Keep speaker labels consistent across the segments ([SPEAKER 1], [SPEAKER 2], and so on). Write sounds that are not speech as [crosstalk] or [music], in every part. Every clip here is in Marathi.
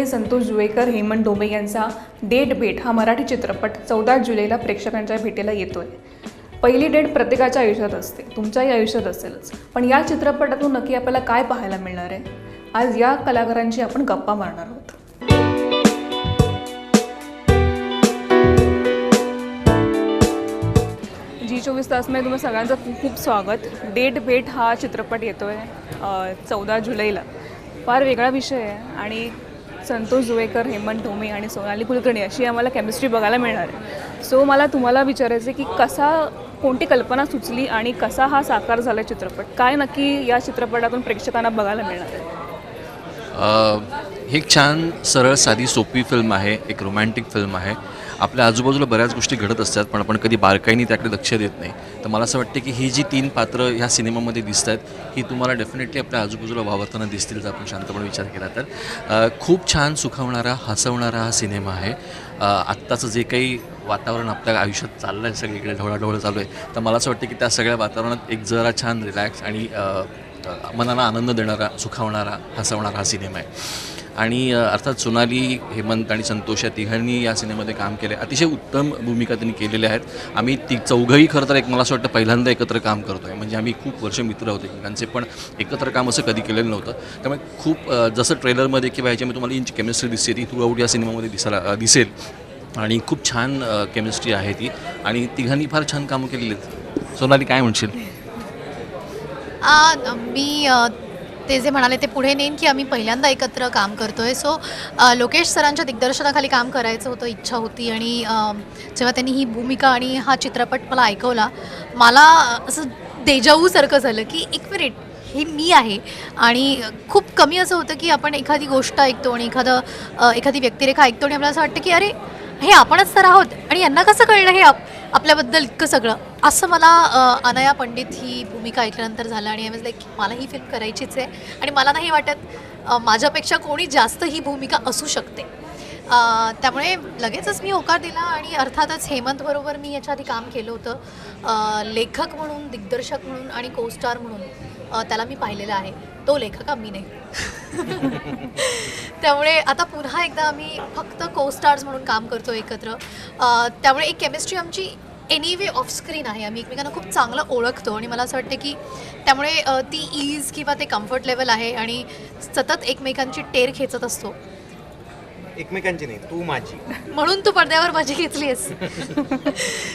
[SPEAKER 1] कुलकर्णी संतोष जुवेकर हेमंत डोमे यांचा डेट भेट हा मराठी चित्रपट चौदा जुलैला प्रेक्षकांच्या भेटीला येतोय. पहिली डेट प्रत्येकाच्या आयुष्यात असते. तुमच्याही आयुष्यात असेलच. पण या चित्रपटातून नक्की आपल्याला काय पाहायला मिळणार आहे? आज या कलाकारांची आपण गप्पा मारणार आहोत. जी चोवीस तासमध्ये तुम्ही सगळ्यांचं खूप खूप स्वागत. डेट भेट हा चित्रपट येतो आहे चौदा जुलैला. फार वेगळा विषय आहे आणि संतोष जुवेकर हेमंत ढोमे आणि सोनाली कुलकर्णी अशी आम्हाला केमिस्ट्री बघायला मिळणार आहे. सो मला तुम्हाला विचारायचं आहे की कसा कोणती कल्पना सुचली आणि कसा हा साकार झाला चित्रपट? काय नक्की या चित्रपटातून प्रेक्षकांना बघायला मिळणार आहे?
[SPEAKER 2] ही एक छान सरळ साधी सोपी फिल्म आहे एक रोमॅन्टिक फिल्म आहे. आपल्या आजूबाजूला बऱ्याच गोष्टी घडत असतात पण आपण कधी बारकाईने त्याकडे लक्ष देत नाही. तर मला असं वाटतं की ही जी तीन पात्र ह्या सिनेमामध्ये दिसत आहेत ही तुम्हाला डेफिनेटली आपल्या आजूबाजूला वावरताना दिसतील जर आपण शांतपणे विचार केला तर. खूप छान सुखावणारा हसवणारा हा सिनेमा आहे. आत्ताचं जे काही वातावरण आपल्या आयुष्यात चाललं आहे सगळीकडे ढवळाढवळ चालू आहे. तर मला असं वाटतं की त्या सगळ्या वातावरणात एक जरा छान रिलॅक्स आणि मनाला आनंद देणारा सुखावणारा हसवणारा हा सिनेमा आहे. आणि अर्थात सोनाली हेमंत आणि संतोष या तिघांनी या सिनेमामध्ये काम केले अतिशय उत्तम भूमिका त्यांनी केलेल्या आहेत. आम्ही ती चौघंही खरं तर एक मला असं वाटतं पहिल्यांदा एकत्र काम करतो आहे म्हणजे आम्ही खूप वर्ष मित्र होते एकमेकांचे पण एकत्र काम असं कधी केलेलं नव्हतं. त्यामुळे खूप जसं ट्रेलरमध्ये किंवा ह्याच्यामध्ये तुम्हाला यांची केमिस्ट्री दिसते ती थ्रूआउट या सिनेमामध्ये दिसायला दिसेल. आणि खूप छान केमिस्ट्री आहे ती. आणि तिघांनी फार छान कामं केलेली आहेत. सोनाली काय म्हणशील?
[SPEAKER 3] आ, मी ते जे म्हणाले ते पुढे नेईन की आम्ही पहिल्यांदा एकत्र काम करतोय. सो लोकेश सरांच्या दिग्दर्शनाखाली काम करायचं होतं इच्छा होती आणि जेव्हा त्यांनी ही भूमिका आणि हा चित्रपट मला ऐकवला मला असं देजाऊसारखं झालं की एक मिनिट हे मी आहे. आणि खूप कमी असं होतं की आपण एखादी गोष्ट ऐकतो आणि एखादं एखादी व्यक्तिरेखा ऐकतो आणि आपल्याला असं वाटतं की अरे हे आपणच तर आहोत आणि यांना कसं कळलं हे आप आपल्याबद्दल इतकं सगळं. असं मला अनया पंडित ही भूमिका ऐकल्यानंतर झालं आणि आय वॉज लाईक मला ही फिल्म करायचीच आहे. आणि मला नाही वाटत माझ्यापेक्षा कोणी जास्त ही भूमिका असू शकते. त्यामुळे लगेचच मी होकार दिला आणि अर्थातच हेमंतबरोबर मी याच्या आधी काम केलं होतं. लेखक म्हणून दिग्दर्शक म्हणून आणि को स्टार म्हणून त्याला मी पाहिलेलं आहे. तो लेखक मी नाही. [laughs] त्यामुळे आता पुन्हा एकदा आम्ही फक्त को स्टार्स म्हणून काम करतो एकत्र. त्यामुळे एक केमिस्ट्री आमची एनिवे ऑफ स्क्रीन आहे. आम्ही एकमेकांना खूप चांगलं ओळखतो आणि मला असं वाटतं की त्यामुळे ती ईज किंवा ते कम्फर्ट लेवल आहे आणि सतत एकमेकांची टेर खेचत असतो.
[SPEAKER 4] एकमेकांची नाही तू माझी.
[SPEAKER 3] म्हणून तू पडद्यावर माझी घेतलीस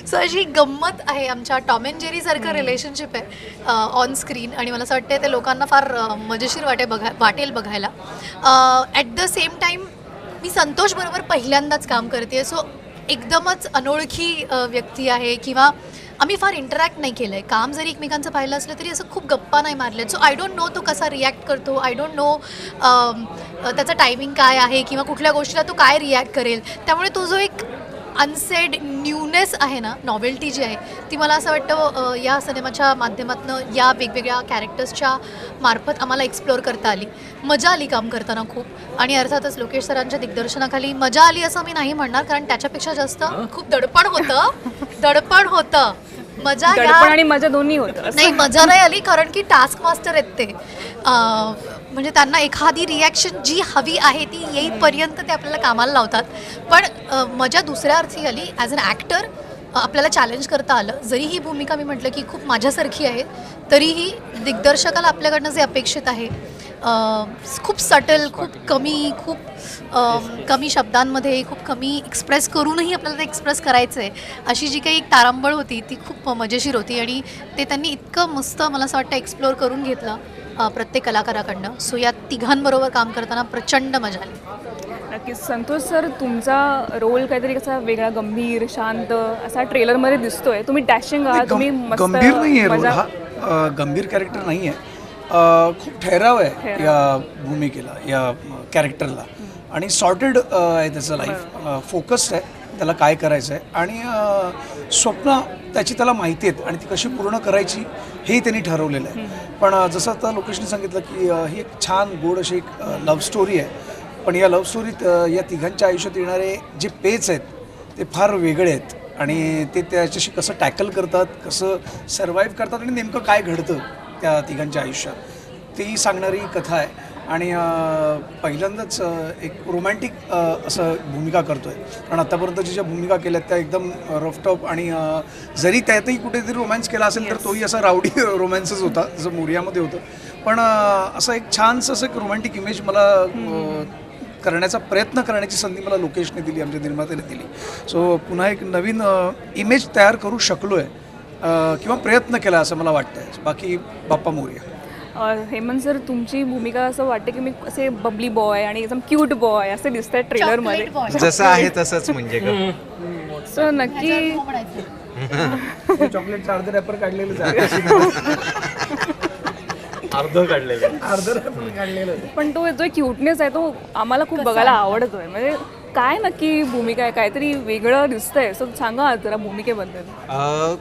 [SPEAKER 3] सो [laughs] अशी गंमत आहे आमच्या टॉम अँड जेरी सारखं रिलेशनशिप आहे ऑन स्क्रीन आणि मला असं वाटतं ते लोकांना फार मजेशीर वाटे बघा वाटेल बघायला. ॲट द सेम टाईम मी संतोषबरोबर पहिल्यांदाच काम करते सो एकदमच अनोळखी व्यक्ती आहे किंवा आम्ही फार इंटरॅक्ट नाही केलं आहे काम जरी एकमेकांचं पाहिलं असलं तरी असं खूप गप्पा नाही मारल्या. सो आय डोंट नो तो कसा रिॲक्ट करतो. आय डोंट नो त्याचं टायमिंग काय आहे किंवा कुठल्या गोष्टीला तो काय रिॲक्ट करेल. त्यामुळे तो जो एक अनसेड न्यूनेस आहे ना नॉवेल्टी जी आहे ती मला असं वाटतं या सिनेमाच्या माध्यमातून या वेगवेगळ्या कॅरेक्टर्सच्या मार्फत आम्हाला एक्सप्लोअर करता आली. मजा आली काम करताना खूप. आणि अर्थातच लोकेश सरांच्या दिग्दर्शनाखाली मजा आली असं मी नाही म्हणणार कारण त्याच्यापेक्षा जास्त खूप दडपण होतं. दडपण होतं. मजा
[SPEAKER 1] आणि मजा दोन्ही होतं.
[SPEAKER 3] नाही मजा नाही आली कारण की टास्क मास्टर आहेत ते. म्हणजे त्यांना एखादी रिॲक्शन जी हवी आहे ती येईपर्यंत ते आपल्याला कामाला लावतात. पण मजा दुसऱ्या अर्थी आली. ॲज अन ॲक्टर आपल्याला चॅलेंज करता आलं. जरी ही भूमिका मी म्हटलं की खूप माझ्यासारखी आहे तरीही दिग्दर्शकाला आपल्याकडनं जे अपेक्षित आहे खूप सटल खूप कमी खूप कमी शब्दांमध्ये खूप कमी एक्सप्रेस करूनही आपल्याला ते एक्सप्रेस करायचं आहे अशी जी काही एक तारांबळ होती ती खूप मजेशीर होती. आणि ते त्यांनी इतकं मस्त मला असं वाटतं एक्सप्लोअर करून घेतलं. प्रत्येक कलाकाराकडनं. सो या तिघांबरोबर काम करताना प्रचंड मजा आली.
[SPEAKER 1] नक्कीच. संतोष सर तुमचा रोल काहीतरी कसा वेगळा गंभीर शांत असा ट्रेलरमध्ये दिसतोय. तुम्ही डॅशिंग आहात तुम्ही मस्त
[SPEAKER 5] गंभीर नाही आहे रोल.
[SPEAKER 1] मजा-
[SPEAKER 5] हा गंभीर कॅरेक्टर नाही आहे खूप ठहराव आहे. या भूमिकेला या कॅरेक्टरला आणि सॉर्टेड आहे त्याचं लाईफ फोकस्ड आहे. त्याला काय करायचं आहे आणि स्वप्न त्याची त्याला माहिती आहेत आणि ती कशी पूर्ण करायची हेही त्यांनी ठरवलेलं आहे. पण जसं आता लोकेशने सांगितलं की ही एक छान गोड अशी एक लव्ह स्टोरी आहे. पण या लव्ह स्टोरीत या तिघांच्या आयुष्यात येणारे जे पेच आहेत ते फार वेगळे आहेत. आणि ते त्याच्याशी कसं टॅकल करतात कसं सर्वाईव्ह करतात आणि नेमकं काय घडतं त्या तिघांच्या आयुष्यात. तेही सांगणारी कथा आहे. आणि पहिल्यांदाच एक रोमॅन्टिक असं भूमिका करतो आहे कारण आत्तापर्यंत ज्या भूमिका केल्यात त्या एकदम रफटॉप आणि जरी त्यातही कुठेतरी रोमॅन्स केला असेल तर तोही असा रावडी रोमॅन्सच [laughs] होता जसं मोरियामध्ये होतं. पण असं एक छानसं असं एक रोमॅन्टिक इमेज मला करण्याचा प्रयत्न करण्याची संधी मला लोकेशने दिली आमच्या निर्मात्याने दिली. सो पुन्हा एक नवीन इमेज तयार करू शकलो आहे किंवा प्रयत्न केला असं मला वाटतं बाकी बाप्पा मोर्या.
[SPEAKER 1] हेमंत सर तुमची भूमिका असं वाटते की मी असे बबली बॉय आणि एकदम क्यूट बॉय असे दिसत आहेत
[SPEAKER 3] Chocolate boy.
[SPEAKER 4] जसं आहे तसंच म्हणजे
[SPEAKER 1] सो नक्की.
[SPEAKER 5] चॉकलेटचं अर्ध रॅपर काढलेलं आहे
[SPEAKER 4] अर्ध काढलेलं.
[SPEAKER 5] अर्ध रॅपर काढलेलं
[SPEAKER 1] पण तो जो क्यूटनेस आहे तो आम्हाला खूप बघायला आवडतोय. म्हणजे काय नक्की भूमिका आहे? काहीतरी वेगळं दिसतंय. सो सांगा जरा भूमिकेबद्दल.
[SPEAKER 4] अ,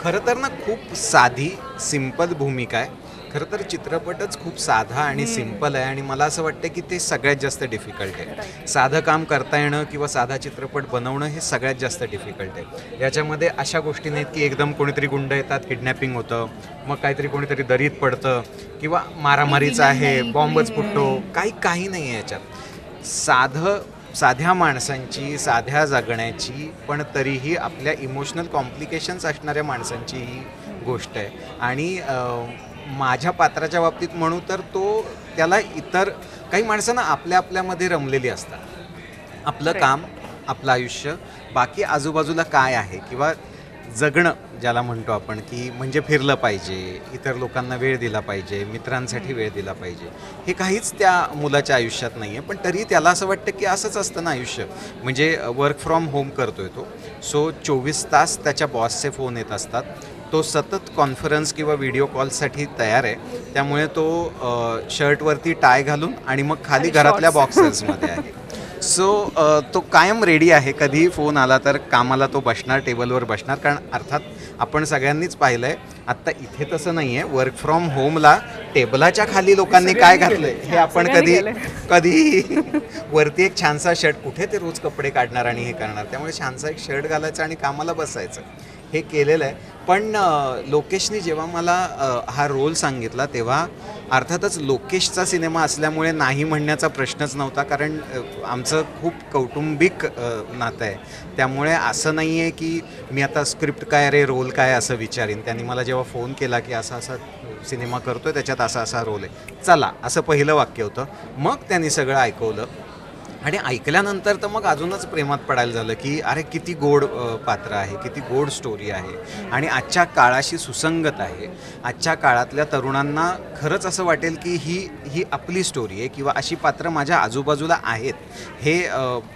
[SPEAKER 4] खरं तर ना खूप साधी सिंपल भूमिका आहे. खरं तर चित्रपटच खूप साधा आणि सिंपल आहे आणि मला असं वाटतं की ते सगळ्यात जास्त डिफिकल्ट आहे. साधं काम करता येणं किंवा साधा चित्रपट बनवणं हे सगळ्यात जास्त डिफिकल्ट आहे. याच्यामध्ये अशा गोष्टी नाहीत की एकदम कोणीतरी गुंड येतात किडनॅपिंग होतं मग काहीतरी कोणीतरी दरीत पडतं किंवा मारामारीच आहे बॉम्बच फुटतो काही काही नाही आहे याच्यात. साधं साध्या माणसांची साध्या जगण्याची पण तरीही आपल्या इमोशनल कॉम्प्लिकेशन्स असणाऱ्या माणसांची ही गोष्ट आहे. आणि माझ्या पात्राच्या बाबतीत म्हणू तर तो त्याला इतर काही माणसांना आपल्या आपल्यामध्ये रमलेली असतात. आपलं काम आपलं आयुष्य बाकी आजूबाजूला काय आहे किंवा जगणं ज्याला म्हणतो आपण की म्हणजे फिरलं पाहिजे इतर लोकांना वेळ दिला पाहिजे मित्रांसाठी वेळ दिला पाहिजे हे काहीच त्या मुलाच्या आयुष्यात नाही आहे. पण तरी त्याला असं वाटतं की असंच असतं ना आयुष्य. म्हणजे वर्क फ्रॉम होम करतोय तो. सो चोवीस तास त्याच्या बॉसचे फोन येत असतात. तो सतत कॉन्फरन्स किंवा व्हिडिओ कॉलसाठी तयार आहे. त्यामुळे तो शर्टवरती टाय घालून आणि मग खाली घरातल्या बॉक्सर्समध्ये आहे. सो तो कायम रेडी आहे. कधीही फोन आला तर कामाला तो बसणार टेबलवर बसणार. कारण अर्थात आपण सगळ्यांनीच पाहिलं आहे आत्ता इथे तसं नाही आहे वर्क फ्रॉम होमला टेबलाच्या खाली लोकांनी काय घातलंय? हे आपण कधी कधी वरती एक छानसा शर्ट कुठे ते रोज कपडे काढणार आणि हे करणार. त्यामुळे छानसा एक शर्ट घालायचं आणि कामाला बसायचं. हे केलेलं आहे. पण लोकेशने जेव्हा मला हा रोल सांगितला तेव्हा अर्थातच लोकेशचा सिनेमा असल्यामुळे नाही म्हणण्याचा प्रश्नच नव्हता कारण आमचं खूप कौटुंबिक नातं आहे. त्यामुळे असं नाही आहे की मी आता स्क्रिप्ट काय रे रोल काय असं विचारीन. त्यांनी मला जेव्हा फोन केला की असा असा सिनेमा करतोय त्याच्यात असा असा रोल आहे. चला असं पहिलं वाक्य होतं. मग त्यांनी सगळं ऐकवलं. आणि ऐकल्यानंतर तर मग अजूनच प्रेमात पडायला झालं की अरे किती गोड पात्र आहे किती गोड स्टोरी आहे. आणि आजच्या काळाशी सुसंगत आहे. आजच्या काळातल्या तरुणांना खरंच असं वाटेल की ही ही आपली स्टोरी आहे किंवा अशी पात्र माझ्या आजूबाजूला आहेत हे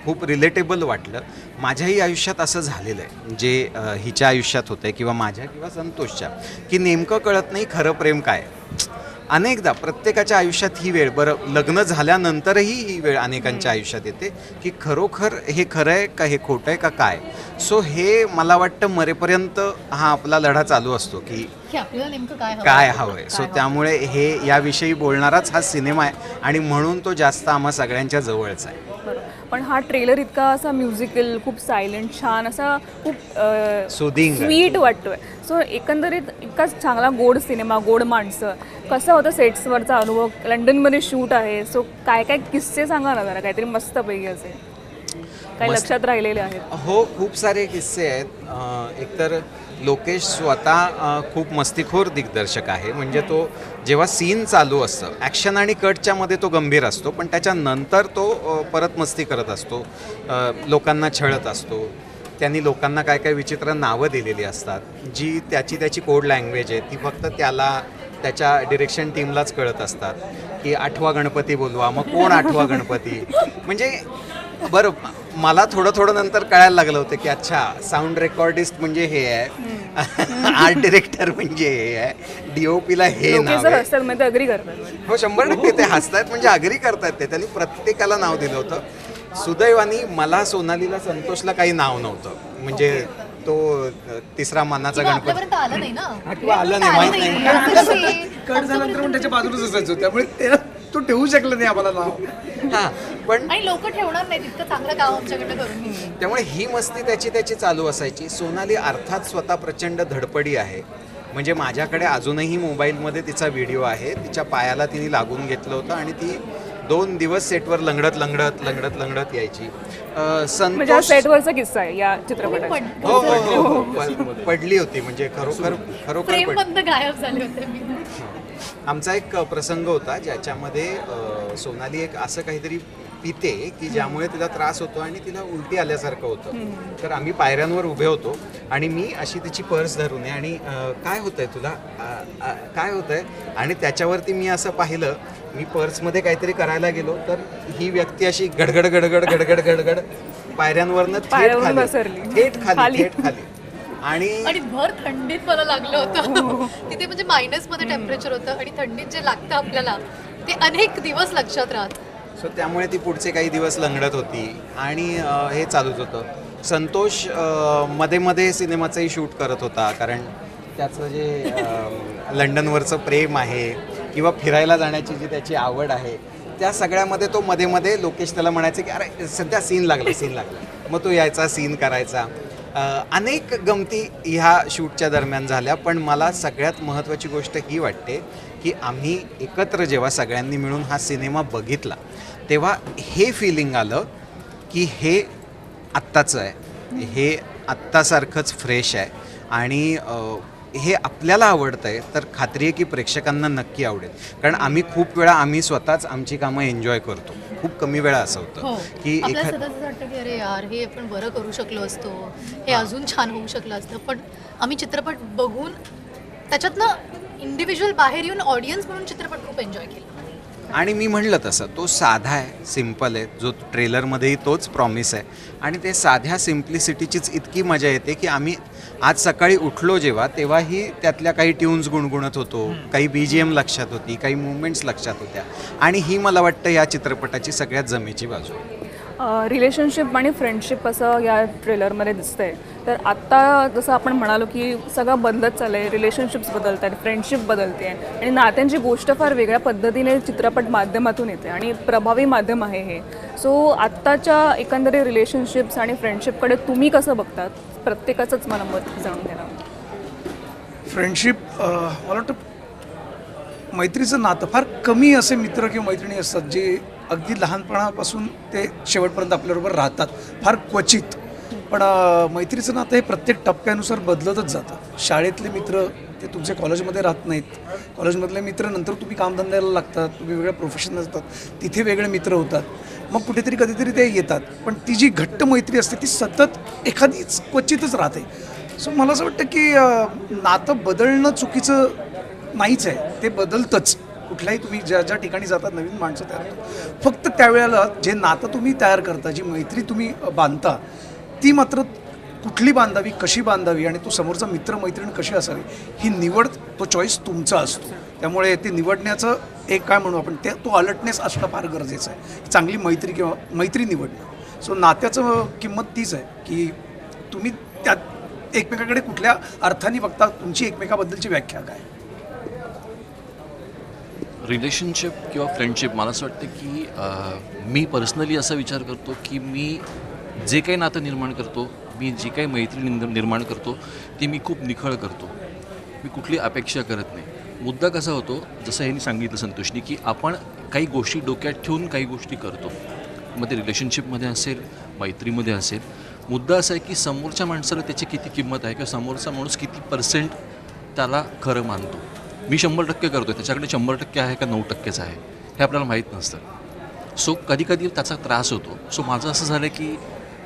[SPEAKER 4] खूप रिलेटेबल वाटलं. माझ्याही आयुष्यात असं झालेलं आहे जे हिच्या आयुष्यात होतं किंवा माझ्या किंवा संतोषच्या की नेमकं कळत नाही खरं प्रेम काय आहे. अनेकदा प्रत्येकाच्या आयुष्यात ही वेळ बरं लग्न झाल्यानंतरही ही वेळ अनेकांच्या आयुष्यात येते की खरोखर हे खरं आहे का हे खोटं आहे का काय? सो हे मला वाटतं मरेपर्यंत हा आपला लढा चालू असतो की
[SPEAKER 3] की आपल्याला नेमकं काय हवं
[SPEAKER 4] काय हवंय सो त्यामुळे हे याविषयी बोलणाराच हा सिनेमा आहे आणि म्हणून तो जास्त आम्हा सगळ्यांच्या जवळचा आहे.
[SPEAKER 1] पण हा ट्रेलर इतका असा म्युझिकल खूप सायलेंट छान असा खूप. स्वीट वाटतोय. सो एकंदरीत इतकाच चांगला गोड सिनेमा गोड माणसं. कसा होता सेट्सवरचा अनुभव? लंडनमध्ये शूट आहे. सो काय काय किस्से सांगा ना जरा. काहीतरी मस्त पैकी असे. काय
[SPEAKER 4] मस्त.
[SPEAKER 1] लक्षात राहिलेले आहेत.
[SPEAKER 4] हो खूप सारे किस्से आहेत. एकतर लोकेश स्वतः खूप मस्तीखोर दिग्दर्शक आहे. म्हणजे तो जेव्हा सीन चालू असतं ॲक्शन आणि कटच्या मध्ये तो गंभीर असतो पण त्याच्यानंतर तो परत मस्ती करत असतो लोकांना छळत असतो. त्यांनी लोकांना काय काय विचित्र नावं दिलेली असतात जी त्याची त्याची कोड लँग्वेज आहे ती फक्त त्याला त्याच्या डिरेक्शन टीमलाच कळत असतात की आठवा गणपती बोलवा मग कोण आठवा गणपती? म्हणजे बरं मला थोडं थोडं नंतर कळायला लागलं होतं की अच्छा साऊंड रेकॉर्डिस्ट म्हणजे हे आहे. आर्ट डिरेक्टर म्हणजे हे आहे. डीओपीला हे नाव आहे.
[SPEAKER 1] म्हणजे अग्री करतात.
[SPEAKER 4] हो शंभर टक्के ते हसतायत म्हणजे अग्री करतायत ते. त्यांनी प्रत्येकाला नाव दिलं होतं. सुदैवानी मला सोनालीला संतोषला काही नाव नव्हतं. म्हणजे तो अ, तिसरा मानाचा
[SPEAKER 3] किंवा
[SPEAKER 4] गणपती.
[SPEAKER 3] आपल्यापर्यंत आलं नाही ना?
[SPEAKER 4] किंवा आलं नाही, माहीत नाही. [laughs]
[SPEAKER 5] कट झाल्यानंतर पण त्याच्या बाजूलाच असायचो त्यामुळे ते तो ठेवू शकला नाही आम्हाला नाव.
[SPEAKER 4] हा पण
[SPEAKER 3] आणि लोक ठेवणार नाही तितकं चांगलं काम आमच्याकडनं करून.
[SPEAKER 4] त्यामुळे ही मस्ती त्याची त्याची चालू असायची. सोनाली अर्थात स्वतः प्रचंड धडपडी आहे. म्हणजे माझ्याकडे अजूनही मोबाईलमध्ये तिचा व्हिडिओ आहे. तिच्या पायाला तिने लागून घेतलं होतं आणि ती दोन दिवस सेटवर लंगडत लंगडत लंगडत लंगडत यायची.
[SPEAKER 1] म्हणजे हा
[SPEAKER 4] संतोष
[SPEAKER 1] सेटवरचा किस्सा आहे या चित्रपटाचा.
[SPEAKER 3] पण
[SPEAKER 4] हो हो हो हो प- पडली होती. म्हणजे खरोखर खरोखर
[SPEAKER 3] गायब झाले होते मी.
[SPEAKER 4] आमचा एक प्रसंग होता ज्याच्यामध्ये सोनाली एक असं काहीतरी पिते की ज्यामुळे तिला त्रास होतो आणि तिला उलटी आल्यासारखं होतं. तर आम्ही पायऱ्यांवर उभे होतो आणि मी अशी तिची पर्स धरून आहे आणि काय होतंय तुला? अ, अ, काय होतंय? आणि त्याच्यावरती मी असं पाहिलं मी पर्समध्ये काहीतरी करायला गेलो तर ही व्यक्ती अशी गडगड गडगड गडगड गडगड पायऱ्यांवरनं थेट खाली. थेट खाली. थेट खाली. आणि
[SPEAKER 3] आणि भर थंडीत मला लागलं होतं. तिथे म्हणजे मायनसमध्ये टेम्परेचर होतं आणि थंडीत जे लागतं आपल्याला ते अनेक दिवस लक्षात राहत.
[SPEAKER 4] सो त्यामुळे ती पुढचे काही दिवस लंगडत होती. आणि हे चालूच होतं. संतोषमध्ये मध्ये सिनेमाचंही शूट करत होता कारण त्याचं जे लंडनवरचं प्रेम आहे किंवा फिरायला जाण्याची जी त्याची आवड आहे त्या सगळ्यामध्ये तो मध्ये मध्ये लोकेश त्याला म्हणायचे की अरे सध्या सीन लागला सीन लागला. मग तो यायचा सीन करायचा. अनेक गमती ह्या शूटच्या दरम्यान झाल्या पण मला सगळ्यात महत्त्वाची गोष्ट ही वाटते की आम्ही एकत्र जेव्हा सगळ्यांनी मिळून हा सिनेमा बघितला तेव्हा हे फिलिंग आलं की हे आत्ताचं आहे. हे आत्तासारखंच फ्रेश आहे. आणि हे आपल्याला आवडतं आहे तर खात्री आहे की प्रेक्षकांना नक्की आवडेल. कारण आम्ही खूप वेळा आम्ही स्वतःच आमची कामं एन्जॉय करतो. खूप कमी वेळा असं होतं की
[SPEAKER 3] हो. आपल्याला
[SPEAKER 4] एखाद
[SPEAKER 3] वाटतं की अरे यार हे आपण बरं करू शकलो असतो. हे अजून छान होऊ शकलं असतं. पण आम्ही चित्रपट बघून त्याच्यातनं इंडिव्हिज्युअल बाहेर येऊन ऑडियन्स म्हणून चित्रपट खूप एन्जॉय केला.
[SPEAKER 4] आणि मी म्हणलं तसं तो साधा आहे सिंपल आहे. जो ट्रेलरमध्येही तोच प्रॉमिस आहे. आणि ते साध्या सिम्प्लिसिटीचीच इतकी मजा येते की आम्ही आज सकाळी उठलो जेव्हा तेव्हाही त्यातल्या काही ट्यून्स गुणगुणत होतो काही बी जी एम लक्षात होती काही मुवमेंट्स लक्षात होत्या. आणि ही मला वाटतं या चित्रपटाची सगळ्यात जमेची बाजू.
[SPEAKER 1] रिलेशनशिप आणि फ्रेंडशिप असं या ट्रेलरमध्ये दिसतंय. तर आत्ता जसं आपण म्हणालो की सगळं बदलत चाललं आहे रिलेशनशिप्स बदलत आहेत फ्रेंडशिप बदलते आहे आणि नात्यांची गोष्ट फार वेगळ्या पद्धतीने चित्रपट माध्यमातून येते आणि प्रभावी माध्यम आहे हे. सो आत्ताच्या एकंदरीत रिलेशनशिप्स आणि फ्रेंडशिपकडे तुम्ही कसं बघतात? प्रत्येकाचंच मला मत जाणून देणार
[SPEAKER 5] फ्रेंडशिप मला वाटतं मैत्रीचं नातं फार कमी असे मित्र किंवा मैत्रिणी असतात जे अगदी लहानपणापासून ते शेवटपर्यंत आपल्याबरोबर राहतात फार क्वचित. पण मैत्रीचं नातं हे प्रत्येक टप्प्यानुसार बदलतच जातं. शाळेतले मित्र ते तुमचे कॉलेजमध्ये राहत नाहीत. कॉलेजमधले मित्र नंतर तुम्ही कामधंद्याला लागतात तुम्ही वेगळ्या प्रोफेशन असतात तिथे वेगळे मित्र होतात. मग कुठेतरी कधीतरी ते येतात. पण ती जी घट्ट मैत्री असते ती सतत एखादीच क्वचितच राहते. सो मला असं वाटतं की नातं बदलणं चुकीचं नाहीच आहे. ते बदलतंच. कुठल्याही तुम्ही ज्या ज्या ठिकाणी जातात नवीन माणसं तयार होतात. फक्त त्यावेळेला जे नातं तुम्ही तयार करता जी मैत्री तुम्ही बांधता ती मात्र कुठली बांधावी कशी बांधावी आणि तो समोरचा मित्र मैत्रीण कशी असावी ही निवड तो चॉईस तुमचा असतो. त्यामुळे ते निवडण्याचं एक काय म्हणू आपण ते तो अलर्टनेस असणं फार गरजेचं आहे. चांगली मैत्री किंवा मैत्री निवडणं. सो नात्याचं किंमत तीच आहे की तुम्ही त्यात एकमेकाकडे कुठल्या अर्थाने बघता तुमची एकमेकाबद्दलची व्याख्या काय?
[SPEAKER 2] रिलेशनशिप किंवा फ्रेंडशिप मला असं वाटतं की मी पर्सनली असा विचार करतो की मी जे काही नातं निर्माण करतो मी जी काही मैत्री निर्माण करतो ती मी खूप निखळ करतो. मी कुठली अपेक्षा करत नाही. मुद्दा कसा होतो? जसं ह्यांनी सांगितलं संतोषनी की आपण काही गोष्टी डोक्यात ठेवून काही गोष्टी करतो. मग ते रिलेशनशिपमध्ये असेल मैत्रीमध्ये असेल. मुद्दा असा आहे की समोरच्या माणसाला त्याची किती किंमत आहे किंवा समोरचा माणूस किती पर्सेंट त्याला खरं मानतो? मी शंभर टक्के करतो त्याच्याकडे शंभर टक्के आहे का नऊ टक्केच आहे? हे आपल्याला माहीत नसतं. सो कधी कधी त्याचा त्रास होतो. सो माझं असं झालं की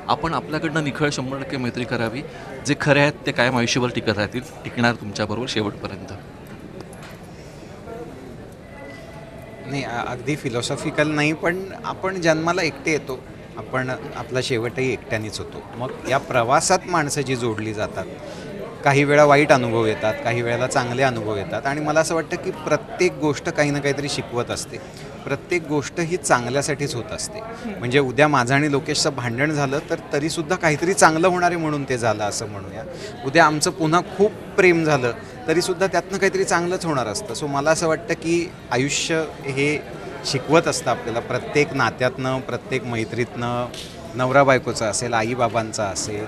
[SPEAKER 2] आपण आपल्याकडनं निखळ शंभर टक्के मैत्री करावी. जे खरे आहेत ते कायम आयुष्यभर टिकत राहतील. टिकणार तुमच्याबरोबर शेवटपर्यंत.
[SPEAKER 4] नाही अगदी फिलॉसॉफिकल नाही पण आपण जन्माला एकटे येतो. आपण आपला शेवटही एकट्यानेच होतो. मग या प्रवासात माणसं जी जोडली जातात काही वेळा वाईट अनुभव येतात काही वेळेला चांगले अनुभव येतात. आणि मला असं वाटतं की प्रत्येक गोष्ट काही ना काहीतरी शिकवत असते. प्रत्येक गोष्ट ही चांगल्यासाठीच होत असते. म्हणजे उद्या माझं आणि लोकेशचं भांडण झालं तर तरीसुद्धा काहीतरी चांगलं होणार आहे म्हणून ते झालं असं म्हणूया. उद्या आमचं पुन्हा खूप प्रेम झालं तरीसुद्धा त्यातनं काहीतरी चांगलंच होणार असतं. सो मला असं वाटतं की आयुष्य हे शिकवत असतं आपल्याला. प्रत्येक नात्यातनं प्रत्येक मैत्रीतनं नवरा बायकोचा असेल आईबाबांचा असेल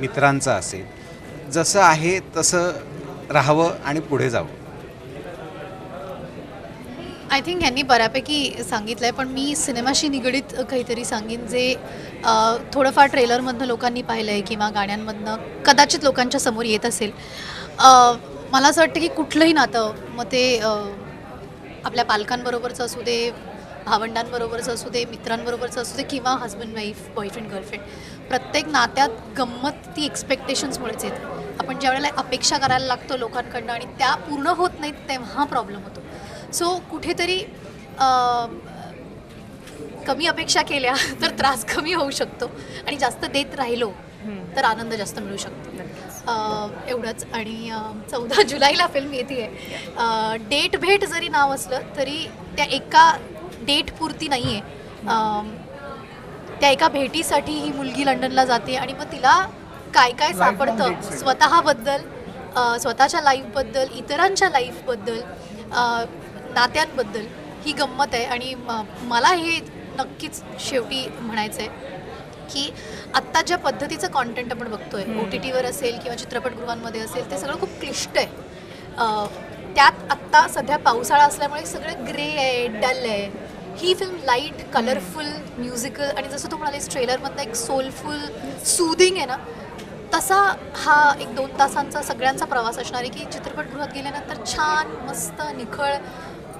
[SPEAKER 4] मित्रांचा असेल जसं आहे तसं राहावं आणि पुढे जावं.
[SPEAKER 3] आय थिंक ह्यांनी बऱ्यापैकी सांगितलं आहे पण मी सिनेमाशी निगडीत काहीतरी सांगेन जे थोडंफार ट्रेलरमधनं लोकांनी पाहिलं आहे किंवा गाण्यांमधनं कदाचित लोकांच्या समोर येत असेल. मला असं वाटतं की कुठलंही नातं मग ते आपल्या पालकांबरोबरचं असू दे भावंडांबरोबरचं असू दे मित्रांबरोबरचं असू दे किंवा हस्बंड वाईफ बॉयफ्रेंड गर्लफ्रेंड प्रत्येक नात्यात गंमत ती एक्सपेक्टेशन्समुळेच येते. आपण ज्या वेळेला अपेक्षा करायला लागतो लोकांकडनं आणि त्या पूर्ण होत नाहीत तेव्हा प्रॉब्लेम होतो. सो कुठेतरी कमी अपेक्षा केल्या तर त्रास कमी होऊ शकतो आणि जास्त देत राहिलो तर आनंद जास्त मिळू शकतो. एवढंच. आणि चौदा जुलैला फिल्म येते डेट भेट जरी नाव असलं तरी त्या एका डेट पुरती नाही आहे त्या एका भेटीसाठी ही मुलगी लंडनला जाते आणि मग तिला काय काय सापडतं? स्वतःबद्दल स्वतःच्या लाईफबद्दल इतरांच्या लाईफबद्दल नात्यांबद्दल ही गंमत आहे. आणि म- मला हे नक्कीच शेवटी म्हणायचं आहे की आत्ता ज्या पद्धतीचं कॉन्टेंट आपण बघतोय ओ टी टीवर असेल किंवा चित्रपटगृहांमध्ये असेल ते सगळं खूप क्लिष्ट आहे. त्यात आत्ता सध्या पावसाळा असल्यामुळे सगळं ग्रे आहे डल आहे. ही फिल्म लाइट कलरफुल म्युझिकल आणि जसं तू म्हणालीस ट्रेलरमधलं एक सोलफुल सुदिंग आहे ना तसा हा एक दोन तासांचा सगळ्यांचा प्रवास असणार आहे की चित्रपटगृहात गेल्यानंतर छान मस्त निखळ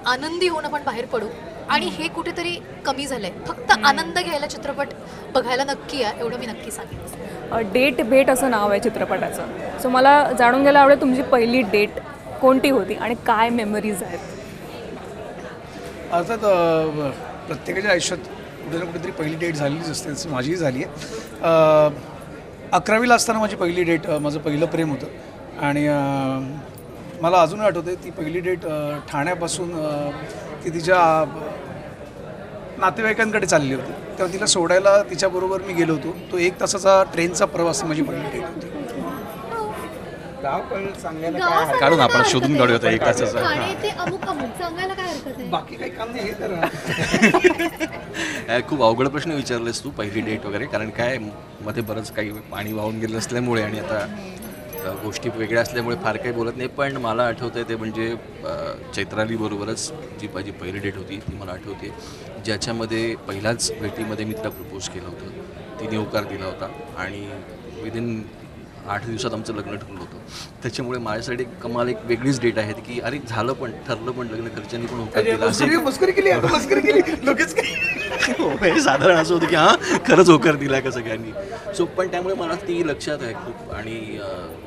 [SPEAKER 3] आनंदी होऊन आपण बाहेर पडू. आणि हे कुठेतरी कमी झालंय. फक्त आनंद घ्यायला चित्रपट बघायला नक्की या एवढं मी नक्की सांगेन.
[SPEAKER 1] डेट भेट असं नाव आहे चित्रपटाचं. सो मला जाणून घ्यायला आवडेल तुमची पहिली डेट कोणती होती आणि काय मेमरीज आहेत?
[SPEAKER 5] अर्थात प्रत्येकाच्या आयुष्यात कुठे ना कुठेतरी पहिली डेट झालेलीच असते तसं माझीही झाली आहे. अकरावीला असताना माझी पहिली डेट माझं पहिलं प्रेम होतं. आणि मला अजूनही आठवते ती पहिली डेट ठाण्यापासून ती तिच्या नातेवाईकांकडे चालली होती. तेव्हा तिला सोडायला तिच्याबरोबर मी गेलो होतो. तो एक तासाचा ट्रेनचा प्रवास माझी पहिली डेट होती.
[SPEAKER 2] काढून आपण शोधून काढूया एक? तासाचा.
[SPEAKER 3] ठाणे ते अमुक अमुक सांगायला काय हरकत आहे
[SPEAKER 5] बाकी काही काम नाही हे तर
[SPEAKER 2] अ, [laughs] खूप अवघड प्रश्न विचारलेस तू पहिली डेट वगैरे. कारण काय मध्ये बरंच काही पाणी वाहून गेलं असल्यामुळे आणि आता गोष्टी वेगळ्या असल्यामुळे फार काही बोलत नाही पण मला आठवतं आहे ते म्हणजे अ, चैत्राली बरोबरच जी माझी पहिली डेट होती ती मला आठवते. ज्याच्यामध्ये पहिल्याच भेटीमध्ये मी तिला प्रपोज केलं होतं. तिने होकार दिला होता आणि विदिन आठ दिवसात आमचं लग्न ठरलं होतं. त्याच्यामुळे माझ्यासाठी एक कमाल एक वेगळीच डेट आहे की अरे झालं पण ठरलं पण लग्न घरच्यांनी पण होकार दिला. [laughs] हो, म्हणजे साधारण असं होतं की हां खरंच होकार दिला का सगळ्यांनी सो पण त्यामुळे मला ती लक्षात आहे खूप आणि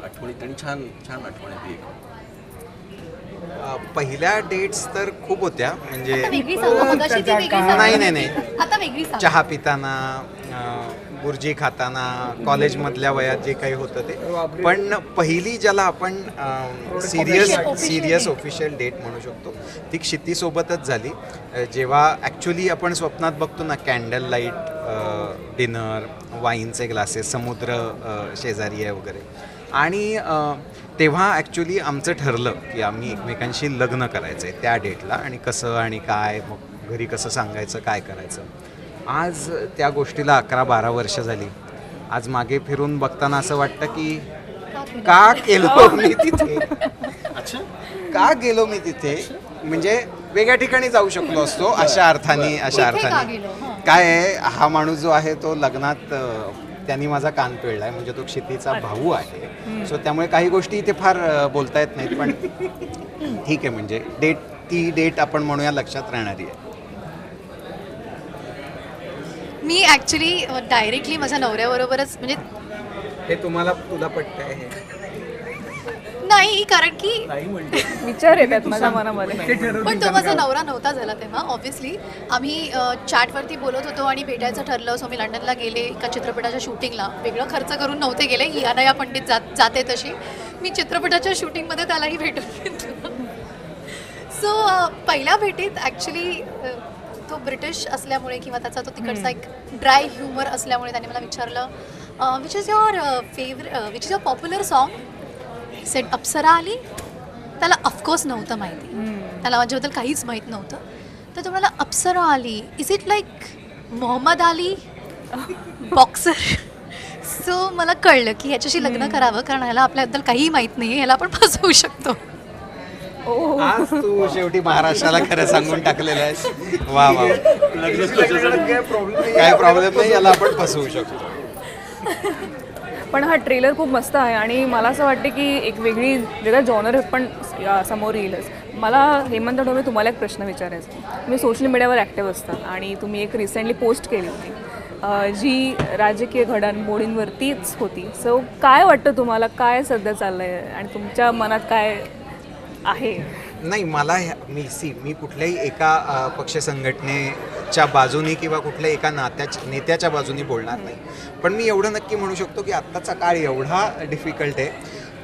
[SPEAKER 2] आठवणीत आणि छान छान आठवण आहे ती एक
[SPEAKER 4] पहिल्या डेट्स तर खूप होत्या म्हणजे. नाही, नाही, नाही.
[SPEAKER 3] आता वेगळी सांगा
[SPEAKER 4] चहा पिताना बुर्जी खाताना कॉलेजमधल्या वयात जे काही होतं ते. पण पहिली ज्याला आपण सिरियस सिरियस ऑफिशियल डेट म्हणू शकतो ती क्षितीसोबतच झाली. जेव्हा ॲक्च्युली आपण स्वप्नात बघतो ना कॅन्डल लाइट डिनर वाईनचे ग्लासेस समुद्र शेजारी आहे वगैरे. आणि तेव्हा ॲक्च्युली आमचं ठरलं की आम्ही एकमेकांशी लग्न करायचं आहे त्या डेटला आणि कसं आणि काय मग घरी कसं सांगायचं काय करायचं. आज त्या गोष्टीला अकरा बारा वर्ष झाली. आज मागे फिरून बघताना असं वाटतं की का गेलो मी तिथे? का गेलो मी तिथे? म्हणजे वेगळ्या ठिकाणी जाऊ शकलो असतो अशा अर्थाने अशा अर्थाने?
[SPEAKER 3] हं.
[SPEAKER 4] काय आहे? हा माणूस जो आहे तो लग्नात त्यांनी माझा कान पिळलाय म्हणजे तो क्षितीचा भाऊ आहे. सो त्यामुळे काही गोष्टी इथे फार बोलता येत नाहीत पण [laughs] ठीक आहे म्हणजे डेट ती डेट आपण म्हणूया लक्षात राहणारी आहे.
[SPEAKER 3] मी ॲक्च्युली डायरेक्टली माझ्या नवऱ्याबरोबरच म्हणजे
[SPEAKER 4] हे तुम्हाला तुला पटतंय हे.
[SPEAKER 3] नाही कारण की
[SPEAKER 1] विचार येतात माझ्या मनामध्ये.
[SPEAKER 3] पण तो माझा नवरा नव्हता झाला तेव्हा ऑब्व्हियसली आम्ही अ, चॅटवरती बोलत होतो आणि भेटायचं ठरलं सो मी लंडनला गेले एका चित्रपटाच्या शूटिंगला वेगळं खर्च करून नव्हते गेले ही अनया पंडित जात जाते तशी. मी चित्रपटाच्या शूटिंगमध्ये त्यालाही भेटून घेतलं. [laughs] सो पहिल्या भेटीत ॲक्च्युली तो ब्रिटिश असल्यामुळे किंवा त्याचा तो तिकडचा एक ड्राय ह्युमर असल्यामुळे त्याने मला विचारलं which is your favourite which is your popular song set Apsara आली. त्याला ऑफकोर्स नव्हतं माहिती. त्याला माझ्याबद्दल काहीच माहीत नव्हतं. तर तो म्हणाला अप्सरा आली. Is it like Muhammad Ali boxer so मला कळलं की ह्याच्याशी लग्न करावं कारण ह्याला आपल्याबद्दल काहीही माहीत नाही ह्याला आपण फसवू शकतो.
[SPEAKER 4] आज तू शेवटी महाराष्ट्राला खरं सांगून टाकलेलं आहेस. वा वा. काय प्रॉब्लेम नाही याला आपण फसवू शकतो.
[SPEAKER 1] पण हा ट्रेलर खूप मस्त आहे आणि मला असं वाटते की एक वेगळी वेगळा जॉनर पण समोर येईलच मला हेमंत ढोबे तुम्हाला एक प्रश्न विचारायचा तुम्ही सोशल मीडियावर ॲक्टिव्ह असतात आणि तुम्ही एक रिसेंटली पोस्ट केली होती. जी राजकीय घडामोडींवरतीच होती. सो काय वाटतं तुम्हाला? काय सध्या चाललं आहे आणि तुमच्या मनात काय आहे.
[SPEAKER 4] नाही मला ह्या- मी सी मी कुठल्याही एका पक्ष संघटनेच्या बाजूनी किंवा कुठल्या एका नात्याच्या नेत्याच्या बाजूने बोलणार नाही. पण मी एवढं नक्की म्हणू शकतो की आत्ताचा काळ एवढा डिफिकल्ट आहे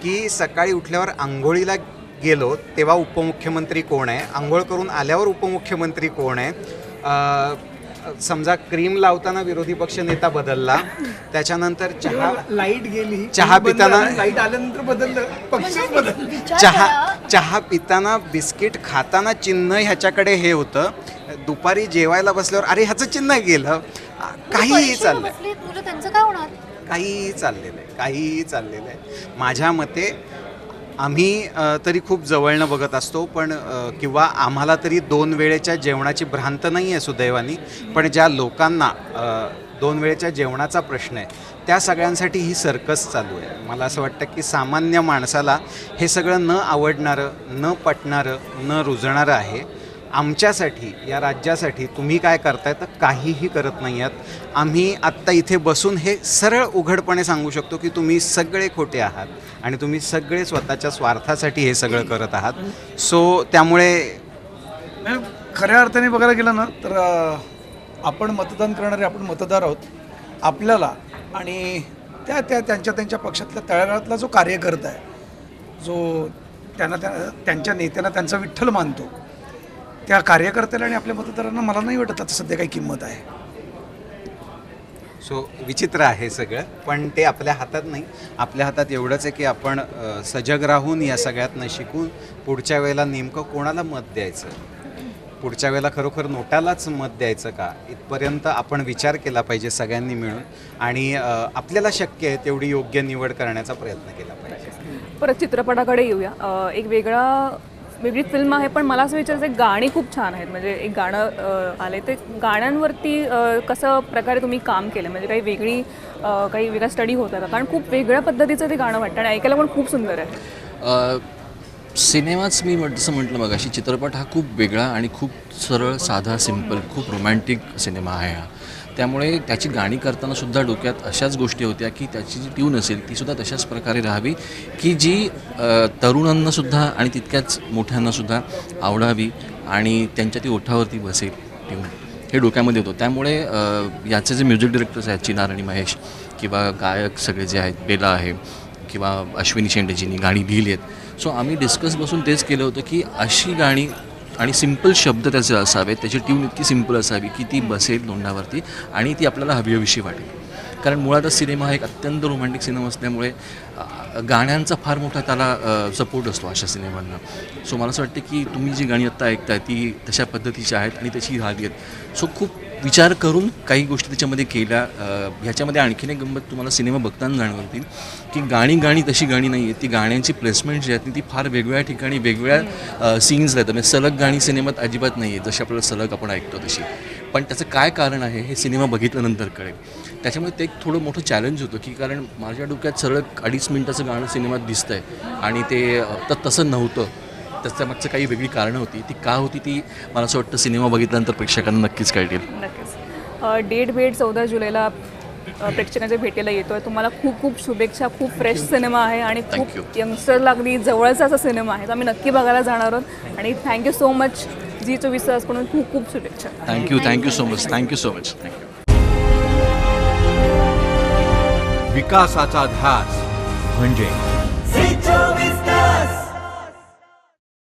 [SPEAKER 4] की सकाळी उठल्यावर आंघोळीला गेलो तेव्हा उपमुख्यमंत्री कोण आहे? आंघोळ करून आल्यावर उपमुख्यमंत्री कोण आहे? समजा क्रीम लावताना विरोधी पक्ष नेता बदलला त्याच्यानंतर चहा
[SPEAKER 5] लाइट गेली
[SPEAKER 4] चहा पिताना-
[SPEAKER 5] लाइट आल्यानंतर बदललं पक्षच बदललं.
[SPEAKER 4] चहा चहा पिताना बिस्किट खाताना चिन्ह ह्याच्याकडे हे होतं. दुपारी जेवायला बसल्यावर अरे ह्याचं चिन्ह गेलं. काहीही चाललंय.
[SPEAKER 3] मुलं त्यांचं काय होणार?
[SPEAKER 4] काहीही चाललेलं आहे काहीही चाललेलं आहे. माझ्या मते आम्ही तरी खूप जवळनं बघत असतो पण किंवा आम्हाला तरी दोन वेळेच्या जेवणाची भ्रांत नाही आहे सुदैवानी पण ज्या लोकांना दोन वेळेच्या जेवणाचा प्रश्न आहे त्या सगळ्यांसाठी ही सर्कस चालू आहे. मला असं वाटतं की सामान्य माणसाला हे सगळं न आवडणारं न पटणारं न रुजणारं आहे आमच्यासाठी या राज्यासाठी तुम्ही काय करताय तर काहीही करत नाही आहात आम्ही आत्ता इथे बसून हे सरळ उघडपणे सांगू शकतो की तुम्ही सगळे खोटे आहात आणि तुम्ही सगळे स्वतःच्या स्वार्थासाठी हे सगळं करत आहात. सो त्यामुळे
[SPEAKER 5] खऱ्या अर्थाने बघायला गेलं ना तर आपण मतदान करणारे आपण मतदार आहोत. आपल्याला आणि त्या त्या त्यांच्या त्यांच्या पक्षातल्या तळागाळातला जो कार्यकर्ता आहे जो त्यांना त्या त्यांच्या नेत्यांना त्यांचा विठ्ठल मानतो. त्या कार्यकर्त्याला आणि आपल्या मतदारांना मला नाही वाटत आता सध्या काही किंमत आहे.
[SPEAKER 4] सो विचित्र आहे सगळं पण ते आपल्या हातात नाही. आपल्या हातात एवढंच आहे की आपण सजग राहून या सगळ्यातनं शिकून पुढच्या वेळेला नेमकं कोणाला मत द्यायचं? पुढच्या वेळेला खरोखर नोटालाच मत द्यायचं का? इथपर्यंत आपण विचार केला पाहिजे सगळ्यांनी मिळून आणि आपल्याला शक्य आहे तेवढी योग्य निवड करण्याचा प्रयत्न केला पाहिजे.
[SPEAKER 1] परत चित्रपटाकडे येऊया. एक वेगळा वेगळी फिल्म आहे पण मला असं विचारायचं गाणी खूप छान आहेत. म्हणजे एक गाणं आलं ते गाण्यांवरती कसं प्रकारे तुम्ही काम केलं? म्हणजे काही वेगळी काही वेगळा स्टडी होता का कारण खूप वेगळ्या पद्धतीचं ते गाणं वाटतं आणि ऐकायला पण खूप सुंदर आहे.
[SPEAKER 2] सिनेमाच मी म्हण जसं म्हटलं मग अशी चित्रपट हा खूप वेगळा आणि खूप सरळ साधा सिंपल खूप रोमॅन्टिक सिनेमा आहे हा. त्यामुळे त्याची गाणी करताना सुद्धा डोक्यात अशाच गोष्टी होत्या की त्याची जी ट्यून असेल ती सुद्धा तशाच प्रकारे राहावी की जी तरुणांना तरुणांनासुद्धा आणि तितक्याच मोठ्यांनासुद्धा आवडावी आणि त्यांच्या ती ओठावरती बसेल ट्यून. हे डोक्यामध्ये होतं. त्यामुळे याचे जे म्युझिक डिरेक्टर्स आहेत चिनार आणि महेश किंवा गायक सगळे जे आहेत बेला आहे किंवा अश्विनी शेंडेजींनी गाणी लिहिली आहेत. सो आम्ही डिस्कस बसून तेच केलं होतं की अशी गाणी आणि सिंपल शब्द त्याचे असावेत त्याची ट्यून इतकी सिंपल असावी की ती बसेल तोंडावरती आणि ती आपल्याला हवीहवीशी वाटेल. कारण मुळातच सिनेमा हा एक अत्यंत रोमॅन्टिक सिनेमा असल्यामुळे गाण्यांचा फार मोठा त्याला सपोर्ट असतो अशा सिनेमांना. सो मला असं वाटतं की तुम्ही जी गाणी आत्ता ऐकताय ती तशा पद्धतीची आहेत आणि त्याची राहली आहेत. सो खूप विचार करून काही गोष्टी त्याच्यामध्ये केल्या. ह्याच्यामध्ये आणखीन एक गंमत तुम्हाला सिनेमा बघताना जाणवतील की गाणी गाणी तशी गाणी नाही आहेत. ती गाण्यांची प्लेसमेंट जी आहेत ती फार वेगवेगळ्या ठिकाणी वेगवेगळ्या सीन्स राहतात. म्हणजे सलग गाणी सिनेमात अजिबात नाही आहे जशी आपल्याला सलग आपण ऐकतो तशी. पण त्याचं काय कारण आहे हे सिनेमा बघितल्यानंतर कळेल. त्याच्यामुळे ते एक थोडं मोठं चॅलेंज होतं की कारण माझ्या डोक्यात सरळ अडीच मिनिटाचं गाणं सिनेमात दिसतंय. आणि ते तर तसं नव्हतं. त्याच्या मागचं काही वेगळी कारणं होती. ती का होती ती मला असं वाटतं सिनेमा बघितल्यानंतर प्रेक्षकांना नक्कीच कळतील.
[SPEAKER 1] नक्कीच. डेट भेट चौदा जुलैला प्रेक्षकांच्या भेटीला येतोय. तुम्हाला खूप खूप शुभेच्छा. खूप फ्रेश सिनेमा आहे आणि खूप यंगस्टरला अगदी जवळचा असा सिनेमा आहे. तो आम्ही नक्की बघायला जाणार आहोत. आणि थँक्यू सो मच जी चोवीस तास म्हणून खूप खूप शुभेच्छा.
[SPEAKER 2] Thank you thank you so much thank you so much thank you
[SPEAKER 6] विकासाचा ध्यास म्हणजे